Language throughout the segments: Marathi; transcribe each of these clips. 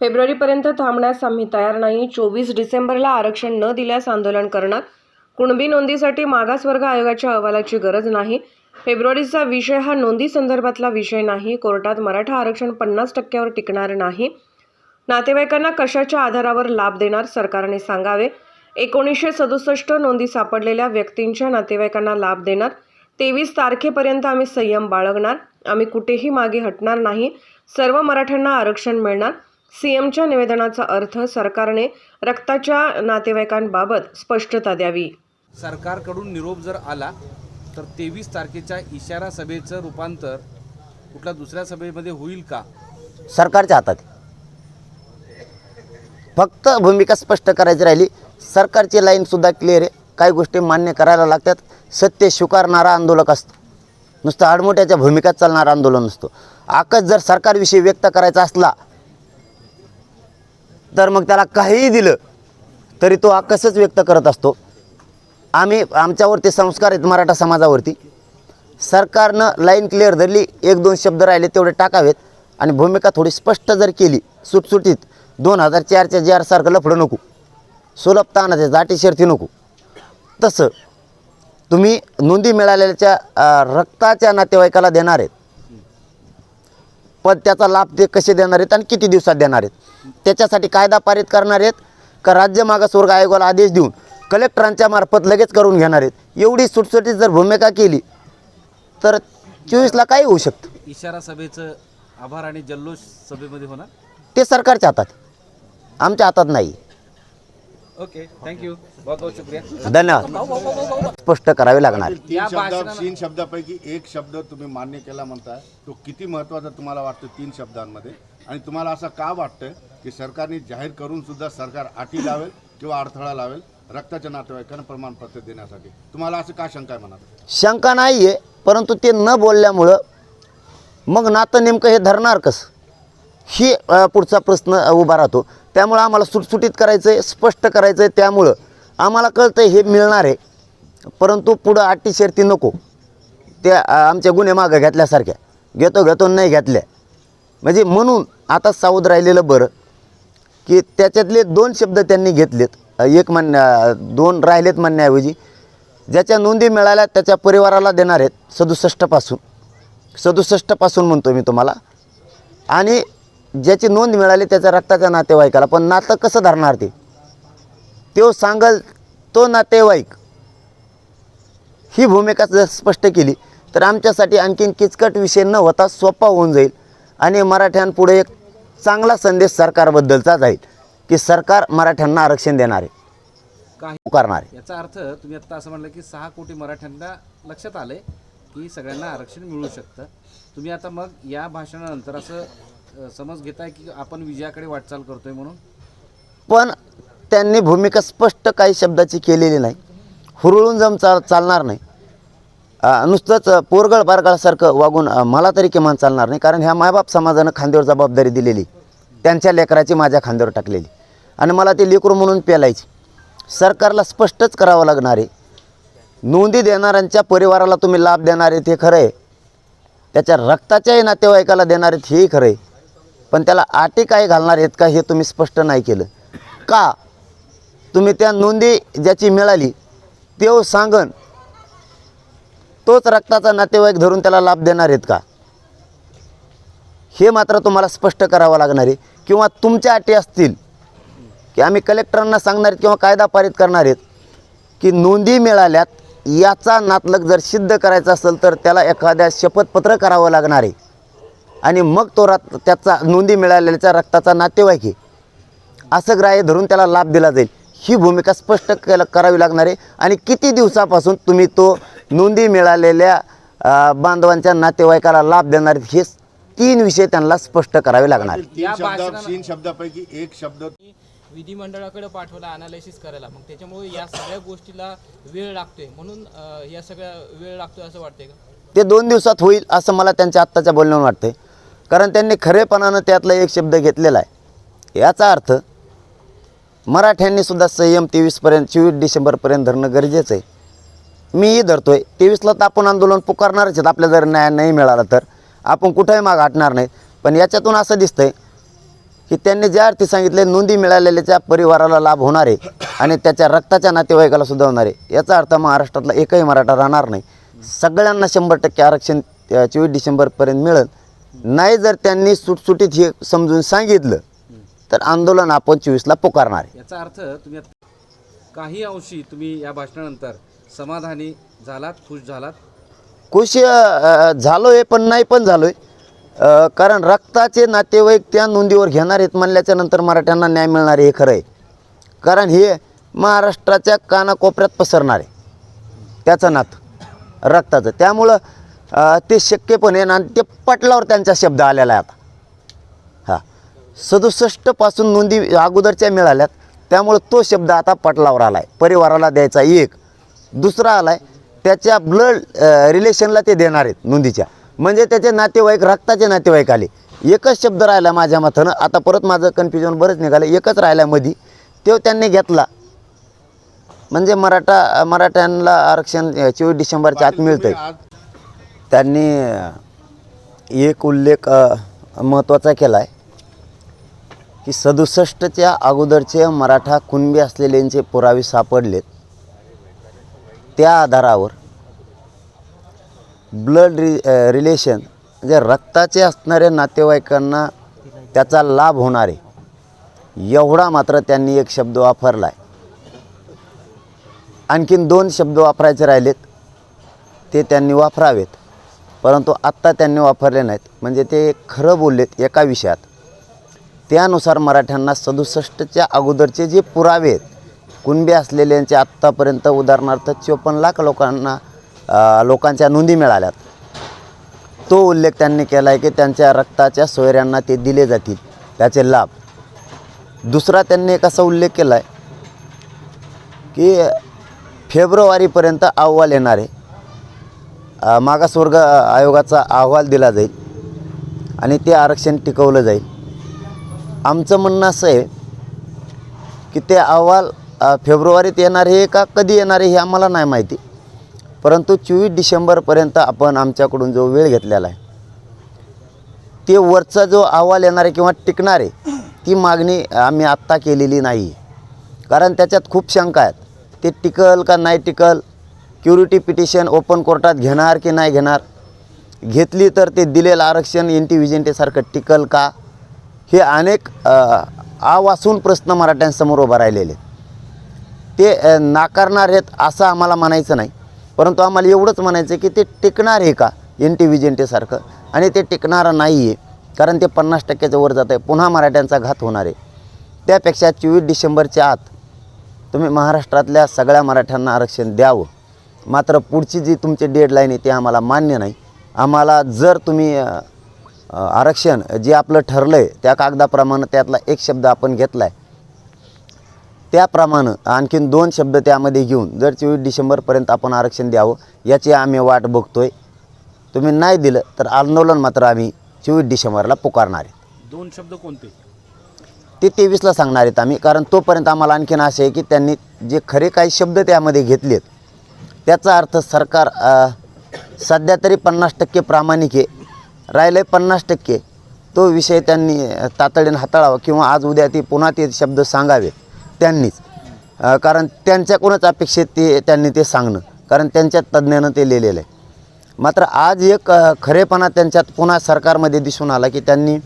फेब्रुवारीपर्यंत थांबण्यास आम्ही तयार नाही. चोवीस डिसेंबरला आरक्षण न दिल्यास आंदोलन करणार. कुणबी नोंदीसाठी मागासवर्ग आयोगाच्या अहवालाची गरज नाही. फेब्रुवारीचा विषय हा नोंदी संदर्भातला विषय नाही. कोर्टात मराठा आरक्षण पन्नास टक्क्यावर टिकणार नाही. नातेवाईकांना कशाच्या आधारावर लाभ देणार सरकारने सांगावे. एकोणीसशे सदुसष्ट नोंदी सापडलेल्या व्यक्तींच्या नातेवाईकांना लाभ देणार. तेवीस तारखेपर्यंत आम्ही संयम बाळगणार. आम्ही कुठेही मागे हटणार नाही. सर्व मराठ्यांना आरक्षण मिळणार. सीएमच्या निवेदनाचा अर्थ सरकारने रक्ताच्या नातेवाईकांबाबत स्पष्टता द्यावी. सरकारकडून निरोप जर आला तर तेवीस तारखेच्या इशारा सभेचं रूपांतर कुठल्या दुसऱ्या सभेमध्ये होईल का? सरकारच्या हातात. फक्त भूमिका स्पष्ट करायची राहिली सरकारची लाईनसुद्धा क्लिअर आहे. काही गोष्टी मान्य करायला लागतात. सत्य स्वीकारणारा आंदोलक असतो. नुसतं आडमोठ्याच्या भूमिकात चालणारा आंदोलन नसतो. आकच जर सरकारविषयी व्यक्त करायचा असला तर मग त्याला काहीही दिलं तरी तो आकसच व्यक्त करत असतो. आम्ही आमच्यावरती संस्कार आहेत मराठा समाजावरती. सरकारनं लाईन क्लिअर धरली एक दोन शब्द राहिले तेवढे टाकावेत आणि भूमिका थोडी स्पष्ट जर केली सुटसुटीत दोन हजार चारच्या जे आरसारखं लफडं नको सुलभ तानाचे जाटी शर्ती नको. तसं तुम्ही नोंदी मिळालेल्याच्या रक्ताच्या नातेवाईकाला देणार आहेत. पण त्याचा लाभ ते कसे देणार आहेत आणि किती दिवसात देणार आहेत? त्याच्यासाठी कायदा पारित करणार आहेत का राज्य मागासवर्ग आयोगाला आदेश देऊन कलेक्टरांच्या मार्फत लगेच करून घेणार आहेत? एवढी सुटसुटीत जर भूमिका केली तर चोवीसला काही होऊ शकतं. इशारा सभेचं आभार आणि जल्लोष सभेमध्ये होणार? ते सरकारच्या हातात. आमच्या हातात नाही. ओके थँक्यू बहुत बहुत शुक्रिया. धन्यवाद. स्पष्ट करावे लागणार. तीन शब्द तीन शब्दापैकी एक शब्द तुम्ही मान्य केला म्हणताय तो किती महत्त्वाचा तुम्हाला वाटतं तीन शब्दांमध्ये? आणि तुम्हाला असं का वाटतं की सरकारने जाहीर करून सुद्धा सरकार अटी लावेल किंवा अडथळा लावेल रक्ताच्या नातेवाईकांना प्रमाणपत्र देण्यासाठी? तुम्हाला असं का शंका आहे मनात? शंका नाही आहे परंतु ते न बोलल्यामुळं मग नातं नेमकं हे धरणार कसं? ही पुढचा प्रश्न उभा राहतो. त्यामुळं आम्हाला सुटसुटीत करायचं आहे स्पष्ट करायचं आहे त्यामुळं. आम्हाला कळतं हे मिळणार आहे. परंतु पुढं अटी शर्ती नको. त्या आमच्या गुन्हे मागं घेतल्यासारख्या. घेतो घेतो नाही घेतल्या. म्हणजे म्हणून आता सावध राहिलेलं बरं की त्याच्यातले दोन शब्द त्यांनी घेतलेत. एक म्हणण्या दोन राहिलेत म्हणण्याऐवजी. ज्याच्या नोंदी मिळाल्या त्याच्या परिवाराला देणार आहेत सदुसष्टपासून. सदुसष्टपासून म्हणतो मी तुम्हाला. आणि ज्याची नोंद मिळाली त्याच्या रक्ताच्या नातेवाईकाला. पण नातं कसं धरणार ते? तो सांगल तो नातेवाईक. ही भूमिका जर स्पष्ट केली तर आमच्यासाठी आणखीन किचकट विषय न होता सोपा होऊन जाईल आणि मराठ्यांपुढे एक चांगला संदेश सरकारबद्दलचा जाईल की सरकार मराठ्यांना आरक्षण देणार आहे. पुकारणार याचा अर्थ तुम्ही आता असं म्हणलं की सहा कोटी मराठ्यांना लक्षात आलंय की सगळ्यांना आरक्षण मिळू शकतं. तुम्ही आता मग या भाषणानंतर असं समज घेताय की आपण विजयाकडे वाटचाल करतोय म्हणून? पण त्यांनी भूमिका स्पष्ट काही शब्दाची केलेली नाही. हुरळून जम चाल चालणार नाही. नुसतंच पोरगळ बारगळासारखं वागून मला तरी किमान चालणार नाही. कारण ह्या मायबाप समाजानं खांद्यावर जबाबदारी दिलेली. त्यांच्या लेकराची माझ्या खांद्यावर टाकलेली. आणि मला ते लेकरू म्हणून पेलायची. सरकारला स्पष्टच करावं लागणार आहे. नोंदी देणाऱ्यांच्या परिवाराला तुम्ही लाभ देणार आहेत हे खरं आहे. त्याच्या रक्ताच्याही नातेवाईकाला देणार आहेत हेही खरं आहे. पण त्याला आटी काय घालणार आहेत का हे तुम्ही स्पष्ट नाही केलं. का? तुम्ही त्या नोंदी ज्याची मिळाली तेव सांगन. तोच रक्ताचा नातेवाईक धरून त्याला लाभ देणार आहेत का? हे मात्र तुम्हाला स्पष्ट करावं लागणार आहे. किंवा तुमच्या अटी असतील की आम्ही कलेक्टरांना सांगणार आहेत किंवा कायदा पारित करणार आहेत की नोंदी मिळाल्यात याचा नातलग जर सिद्ध करायचा असेल तर त्याला एखाद्या शपथपत्र करावं लागणार आहे. आणि मग तो रक्त त्याचा नोंदी मिळालेल्याच्या रक्ताचा नातेवाईक आहे. असं ग्राह्य धरून त्याला लाभ दिला जाईल. ही भूमिका स्पष्ट केला करावी लागणार आहे. आणि किती दिवसापासून तुम्ही तो नोंदी मिळालेल्या बांधवांच्या नातेवाईकाला लाभ देणार हे तीन विषय त्यांना स्पष्ट करावे लागणार तीन या शब्द भाषणाला- तीन शब्दापैकी एक शब्द विधिमंडळाकडे पाठवला अनालिसिस करायला. मग त्याच्यामुळे या सगळ्या गोष्टीला वेळ लागतोय. म्हणून या सगळ्या वेळ लागतोय असं वाटतंय का? ते दोन दिवसात होईल असं मला त्यांच्या आत्ताच्या बोलण्यावर वाटतंय. कारण त्यांनी खरेपणानं त्यातला एक शब्द घेतलेला आहे. याचा अर्थ मराठ्यांनीसुद्धा संयम तेवीसपर्यंत चोवीस डिसेंबरपर्यंत धरणं गरजेचं आहे. मीही धरतो आहे तेवीसला तर आपण आंदोलन पुकारणारच आहेत. आपल्या जर न्याय नाही मिळाला तर. आपण कुठंही माग हटणार नाही पण याच्यातून असं दिसतं आहे की त्यांनी ज्या अर्थी सांगितले नोंदी मिळालेल्याच्या परिवाराला लाभ होणार आहे आणि त्याच्या रक्ताच्या नातेवाईकाला सुद्धा होणार आहे. याचा अर्थ महाराष्ट्रातला एकही मराठा राहणार नाही. सगळ्यांना शंभर टक्के आरक्षण चोवीस डिसेंबरपर्यंत मिळेल. नाही जर त्यांनी सुटसुटीत हे समजून सांगितलं तर आंदोलन आपण चोवीसला पुकारणार आहे. याचा अर्थ तुम्ही काही अंशी तुम्ही या भाषणानंतर समाधानी झालात खुश झालात? खुश झालो आहे पण नाही पण झालो आहे कारण रक्ताचे नातेवाईक त्या नोंदीवर घेणार आहेत म्हणल्याच्या नंतर मराठ्यांना न्याय मिळणार आहे हे खरं आहे. कारण हे महाराष्ट्राच्या कानाकोपऱ्यात पसरणार आहे. त्याचं नातं रक्ताचं. त्यामुळं ते शक्य पण आहे आणि ते पटलावर त्यांचा शब्द आलेला आहे आता. हां. सदुसष्टपासून नोंदी अगोदरच्या मिळाल्यात त्यामुळं तो शब्द आता पटलावर आला आहे परिवाराला द्यायचा एक दुसरा आला आहे त्याच्या ब्लड रिलेशनला ते देणार आहेत नोंदीच्या. म्हणजे त्याचे नातेवाईक रक्ताचे नातेवाईक आले. एकच शब्द राहिला माझ्या मतानं आता परत माझं कन्फ्युजन बरंच निघालं. एकच राहिला मधी तो त्यांनी घेतला. म्हणजे मराठा मराठ्यांना आरक्षण चोवीस डिसेंबरच्या आत मिळतं आज त्यांनी एक उल्लेख महत्त्वाचा केला आहे की सदुसष्टच्या अगोदरचे मराठा कुणबी असलेल्यांचे पुरावे सापडलेत. त्या आधारावर ब्लड रि रिलेशन म्हणजे रक्ताचे असणाऱ्या नातेवाईकांना त्याचा लाभ होणार आहे एवढा मात्र त्यांनी एक शब्द वापरला आहे आणखीन दोन शब्द वापरायचे राहिलेत ते त्यांनी वापरावेत. परंतु आत्ता त्यांनी वापरले नाहीत. म्हणजे ते खरं बोललेत एका विषयात. त्यानुसार मराठ्यांना सदुसष्टच्या अगोदरचे जे पुरावे आहेत कुणबी असलेल्यांचे आत्तापर्यंत उदाहरणार्थ चोपन्न लाख लोकांना लोकांच्या नोंदी मिळाल्यात. तो उल्लेख त्यांनी केला आहे की त्यांच्या रक्ताच्या सोयऱ्यांना ते दिले जातील त्याचे लाभ. दुसरा त्यांनी एक असा उल्लेख केला आहे की फेब्रुवारीपर्यंत अहवाल येणार आहे मागासवर्ग आयोगाचा अहवाल दिला जाईल आणि ते आरक्षण टिकवलं जाईल. आमचं म्हणणं असं आहे की ते अहवाल फेब्रुवारीत येणार आहे का कधी येणार आहे हे आम्हाला नाही माहिती. परंतु चोवीस डिसेंबरपर्यंत आपण आमच्याकडून जो वेळ घेतलेला आहे ते वरचा जो अहवाल येणार आहे किंवा टिकणार आहे ती मागणी आम्ही आत्ता केलेली नाही. कारण त्याच्यात खूप शंका आहेत. ते टिकल का नाही टिकल क्युरिटी पिटिशन ओपन कोर्टात घेणार की नाही घेणार? घेतली तर ते दिलेलं आरक्षण एन टी विजेंटेसारखं टिकल का? हे अनेक आवासून प्रश्न मराठ्यांसमोर उभा राहिलेले ते नाकारणार आहेत असं आम्हाला म्हणायचं नाही. परंतु आम्हाला एवढंच म्हणायचं आहे की ते टिकणार आहे का एन टी विजेंटेसारखं आणि ते टिकणारं नाही आहे कारण ते पन्नास टक्क्याच्या वर जात आहे पुन्हा मराठ्यांचा घात होणार आहे. त्यापेक्षा चोवीस डिसेंबरच्या आत तुम्ही महाराष्ट्रातल्या सगळ्या मराठ्यांना आरक्षण द्यावं. मात्र पुढची जी तुमची डेडलाईन आहे ती आम्हाला मान्य नाही. आम्हाला जर तुम्ही आरक्षण जे आपलं ठरलं आहे त्या कागदाप्रमाणे त्यातला एक शब्द आपण घेतला आहे त्याप्रमाणे आणखीन दोन शब्द त्यामध्ये घेऊन जर चोवीस डिसेंबरपर्यंत आपण आरक्षण द्यावं याची आम्ही वाट बघतोय. तुम्ही नाही दिलं तर आंदोलन मात्र आम्ही चोवीस डिसेंबरला पुकारणार आहे. दोन शब्द कोणते? ते तेवीसला सांगणार आहेत आम्ही कारण तोपर्यंत आम्हाला आणखीन असं आहे की त्यांनी जे खरे काही शब्द त्यामध्ये घेतलेत त्याचा अर्थ सरकार सध्या तरी पन्नास टक्के प्रामाणिक आहे. राहिलं आहे पन्नास टक्के. तो विषय त्यांनी तातडीनं हाताळावा किंवा आज उद्या ते पुन्हा ते शब्द सांगावे त्यांनीच. कारण त्यांच्याकडूनच अपेक्षित ते त्यांनी ते सांगणं. कारण त्यांच्या तज्ज्ञानं ते लिहिलेलं आहे. मात्र आज एक खरेपणा त्यांच्यात पुन्हा सरकारमध्ये दिसून आला की त्यांनी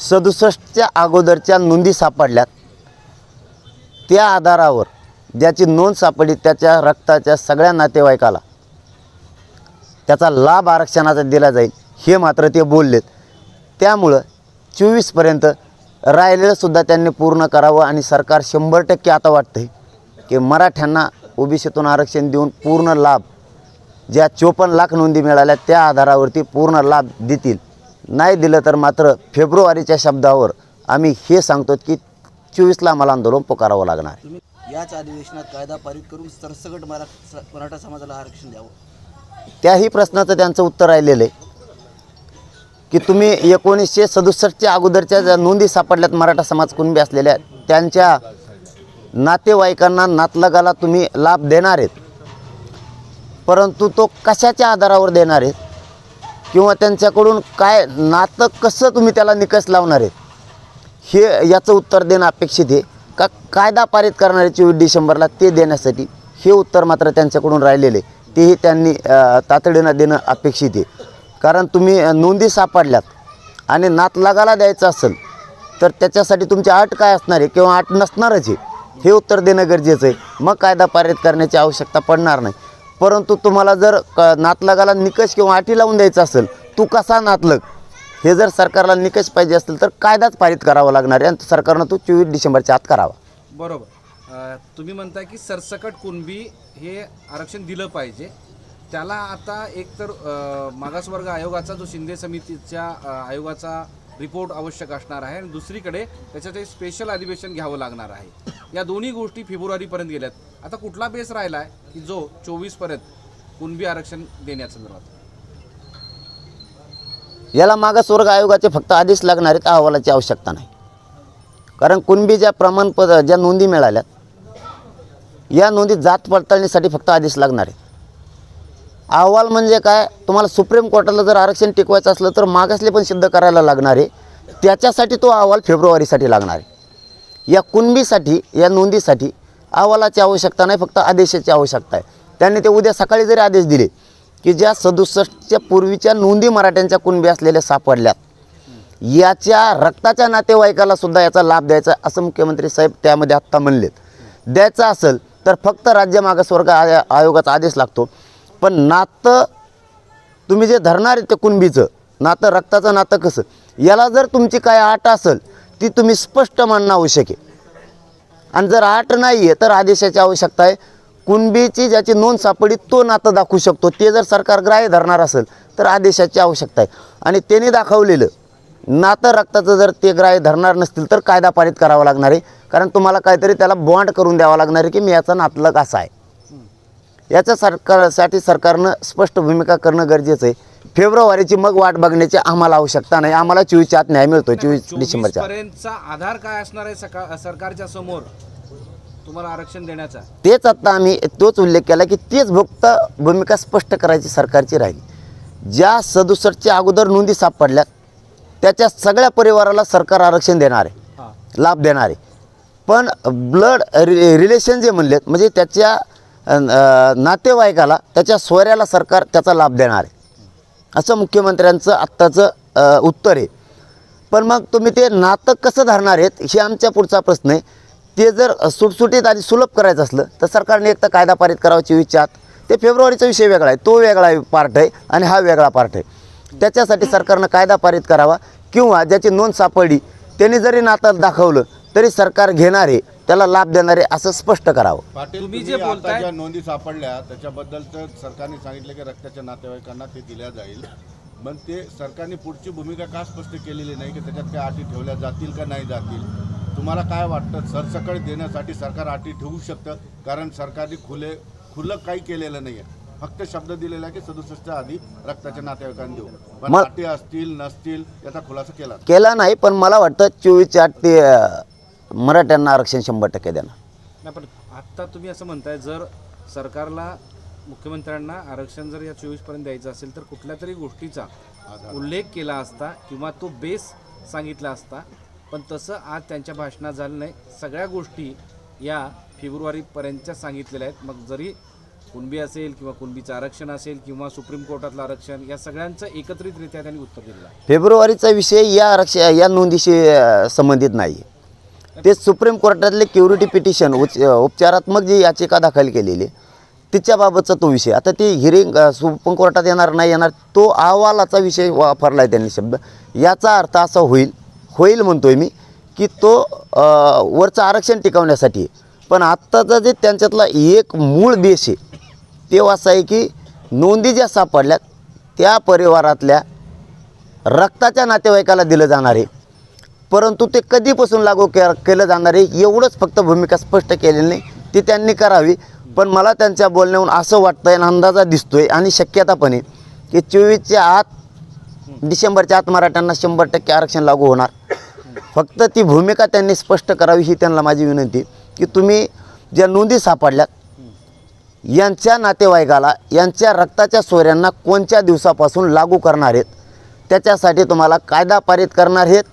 सदुसष्टच्या अगोदरच्या नोंदी सापडल्यात. त्या आधारावर ज्याची नोंद सापडली त्याच्या रक्ताच्या सगळ्या नातेवाईकाला. त्याचा लाभ आरक्षणाचा दिला जाईल हे मात्र ते बोललेत. त्यामुळं चोवीसपर्यंत राहिलेलंसुद्धा त्यांनी पूर्ण करावं आणि सरकार शंभर टक्के आता वाटतं आहे की मराठ्यांना ओबीसीतून आरक्षण देऊन पूर्ण लाभ ज्या चोपन्न लाख नोंदी मिळाल्या त्या आधारावरती पूर्ण लाभ देतील. नाही दिलं तर मात्र फेब्रुवारीच्या शब्दावर आम्ही हे सांगतो की चोवीसला आम्हाला आंदोलन पुकारावं लागणार याच अधिवेशनात कायदा पारित करून सरसकट मरा मराठा समाजाला आरक्षण द्यावं. त्याही प्रश्नाचं त्यांचं उत्तर राहिलेलं आहे. की तुम्ही एकोणीसशे सदुसष्टच्या अगोदरच्या ज्या नोंदी सापडल्यात मराठा समाज कुणबी असलेल्या त्यांच्या नातेवाईकांना नातलगाला तुम्ही लाभ देणार आहेत. परंतु तो कशाच्या आधारावर देणार आहेत? किंवा त्यांच्याकडून काय नातं कसं तुम्ही त्याला निकष लावणार आहेत? हे याचं उत्तर देणं अपेक्षित आहे. का कायदा पारित करणारे चोवीस डिसेंबरला ते देण्यासाठी हे उत्तर मात्र त्यांच्याकडून राहिलेले. तेही त्यांनी तातडीनं देणं अपेक्षित आहे. कारण तुम्ही नोंदी सापडल्यात आणि नातलागाला द्यायचं असेल तर त्याच्यासाठी तुमची अट काय असणार आहे किंवा अट नसणारच आहे हे उत्तर देणं गरजेचं आहे. मग कायदा पारित करण्याची आवश्यकता पडणार नाही. परंतु तुम्हाला जर क नातलगाला निकष किंवा अटी लावून द्यायचं असेल तू कसा नातलग हे जर सरकारला निकष पाहिजे असतील तर कायदाच पारित करावा लागणार आहे. आणि सरकारनं तो चोवीस डिसेंबरच्या आत करावा. बरोबर. तुम्ही म्हणताय की सरसकट कुणबी हे आरक्षण दिलं पाहिजे. त्याला आता एक तर मागासवर्ग आयोगाचा जो शिंदे समितीच्या आयोगाचा रिपोर्ट आवश्यक असणार आहे. आणि दुसरीकडे त्याच्यात एक स्पेशल अधिवेशन घ्यावं लागणार आहे. या दोन्ही गोष्टी फेब्रुवारीपर्यंत गेल्यात. आता कुठला बेस राहिला आहे की जो चोवीसपर्यंत कुणबी आरक्षण देण्यासंदर्भात? याला मागासवर्ग आयोगाचे फक्त आदेश लागणार आहेत अहवालाची आवश्यकता नाही. कारण कुणबी ज्या प्रमाणपत्र ज्या नोंदी मिळाल्यात या नोंदी जात पडताळणीसाठी फक्त आदेश लागणार आहेत. अहवाल म्हणजे काय? तुम्हाला सुप्रीम कोर्टाला जर आरक्षण टिकवायचं असलं तर मागासले पण सिद्ध करायला लागणार आहे. त्याच्यासाठी तो अहवाल फेब्रुवारीसाठी लागणार आहे. या कुणबीसाठी या नोंदीसाठी अहवालाची आवश्यकता नाही फक्त आदेशाची आवश्यकता आहे. त्यांनी ते उद्या सकाळी जरी आदेश दिले की ज्या सदुसष्टच्या पूर्वीच्या नोंदी मराठ्यांच्या कुणबी असलेल्या सापडल्यात. याच्या रक्ताच्या नातेवाईकाला सुद्धा याचा लाभ द्यायचा असं मुख्यमंत्री साहेब त्यामध्ये आत्ता म्हणलेत. द्यायचा असेल तर फक्त राज्य मागासवर्ग आयोगाचा आदेश लागतो. पण नातं तुम्ही जे धरणार आहे ते कुणबीचं नातं रक्ताचं नातं कसं? याला जर तुमची काय आट असेल ती तुम्ही स्पष्ट मानणं आवश्यक आहे. आणि जर आट नाही आहे तर आदेशाची आवश्यकता आहे. कुणबीची ज्याची नोंद सापडी तो नातं दाखवू शकतो. ते जर सरकार ग्राह्य धरणार असेल तर आदेशाची आवश्यकता आहे. आणि त्याने दाखवलेलं नातं रक्ताचं जर ते ग्राह्य धरणार नसतील तर कायदा पारित करावा लागणार आहे. कारण तुम्हाला काहीतरी त्याला बॉन्ड करून द्यावा लागणार आहे की मी याचा नातलग असा आहे. याच्या सरकारसाठी सरकारनं स्पष्ट भूमिका करणं गरजेचं आहे. फेब्रुवारीची मग वाट बघण्याची आम्हाला आवश्यकता नाही. आम्हाला चोवीसच्या आत न्याय मिळतो चोवीस डिसेंबरच्या आधार काय असणार आहे सरकारच्या समोर? तुम्हाला आरक्षण देण्याचा? तेच आता आम्ही तोच उल्लेख केला की तीच फक्त भूमिका स्पष्ट करायची सरकारची राहिली. ज्या सदुसष्टच्या अगोदर नोंदी सापडल्यात त्याच्या सगळ्या परिवाराला सरकार आरक्षण देणार आहे. लाभ देणार आहे. पण ब्लड रि रिलेशन जे म्हणलेत म्हणजे त्याच्या नातेवाईकाला त्याच्या सोयऱ्याला सरकार त्याचा लाभ देणार आहे. असं मुख्यमंत्र्यांचं आत्ताचं उत्तर आहे. पण मग तुम्ही ते नातं कसं धरणार आहेत हे आमच्या पुढचा प्रश्न आहे. ते जर सुटसुटीत आणि सुलभ करायचं असलं तर सरकारने एक तर कायदा पारित करावा चोवीसच्या आत ते फेब्रुवारीचा विषय वेगळा आहे. तो वेगळा पार्ट आहे आणि हा वेगळा पार्ट आहे. त्याच्यासाठी सरकारनं कायदा पारित करावा किंवा ज्याची नोंद सापडली त्यांनी जरी नातं दाखवलं तरी सरकार घेणार आहे त्याला लाभ देणार आहे असं स्पष्ट करावं. पाटील तुम्ही जे बोलताय- ज्या नोंदी सापडल्या त्याच्याबद्दल तर सरकारने सांगितलं की रक्ताच्या नातेवाईकांना ते दिल्या जाईल. मग ते सरकारने पुढची भूमिका का स्पष्ट केलेली नाही की त्याच्यात काय अटी ठेवल्या जातील का नाही जातील? तुम्हाला काय वाटतं? सरसकट देण्यासाठी सरकार अटी ठेवू शकतं? कारण सरकारने खुले खुलं काही केलेलं नाही आहे फक्त शब्द दिलेला आहे की सदुसष्टच्या आधी रक्ताच्या नातेवाईकांना देऊ. पण मग- अटी असतील नसतील याचा खुलासा केला केला नाही पण मला वाटतं चोवीसच्या आठ ते अ, मराठ्यांना आरक्षण शंभर टक्के देणार. नाही पण आत्ता तुम्ही असं म्हणताय जर सरकारला मुख्यमंत्र्यांना आरक्षण जर या चोवीसपर्यंत द्यायचं असेल तर कुठल्या तरी गोष्टीचा उल्लेख केला असता किंवा तो बेस सांगितला असता पण तसं आज त्यांच्या भाषणात झालं नाही. सगळ्या गोष्टी या फेब्रुवारीपर्यंतच्या सांगितलेल्या आहेत. मग जरी कुणबी असेल किंवा कुणबीचं आरक्षण असेल किंवा सुप्रीम कोर्टातलं आरक्षण या सगळ्यांचं एकत्रितरित्या त्यांनी उत्तर दिलेलं आहे. फेब्रुवारीचा विषय या आरक्षण या नोंदीशी संबंधित नाही. आहे ते सुप्रीम कोर्टातले क्युरिटी पिटिशन उच उपचारात्मक जी याचिका दाखल केलेली आहे, तिच्याबाबतचा तो विषय. आता ती हिरिंग सुप्रीम कोर्टात येणार नाही येणार तो अहवालाचा विषय वापरला आहे त्यांनी शब्द. याचा अर्थ असा होईल होईल म्हणतोय मी की तो वरचं आरक्षण टिकवण्यासाठी. पण आत्ताचा जे त्यांच्यातला एक मूळ देश आहे ते असं आहे की नोंदी ज्या सापडल्यात त्या परिवारातल्या रक्ताच्या नातेवाईकाला दिलं जाणार आहे. परंतु ते कधीपासून लागू के केलं जाणार आहे एवढंच फक्त भूमिका स्पष्ट केलेली नाही ती त्यांनी करावी. पण मला त्यांच्या बोलण्याहून असं वाटतं आहे आणि अंदाजा दिसतो आहे आणि शक्यता पण आहे की चोवीसच्या आत डिसेंबरच्या आत मराठ्यांना शंभर टक्के आरक्षण लागू होणार. फक्त ती भूमिका त्यांनी स्पष्ट करावी ही त्यांना माझी विनंती की तुम्ही ज्या नोंदी सापडल्यात यांच्या नातेवाईकाला यांच्या रक्ताच्या सोयऱ्यांना कोणत्या दिवसापासून लागू करणार आहेत त्याच्यासाठी तुम्हाला कायदा पारित करणार आहेत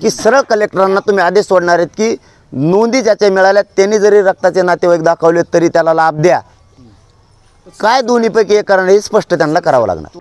की सरळ कलेक्टरांना तुम्ही आदेश सोडणार आहेत की नोंदी ज्याच्या मिळाल्या त्यांनी जरी रक्ताचे नातेवाईक दाखवले तरी त्याला लाभ द्या. काय दोन्हीपैकी एक करणार हे स्पष्ट त्यांना करावं लागणार.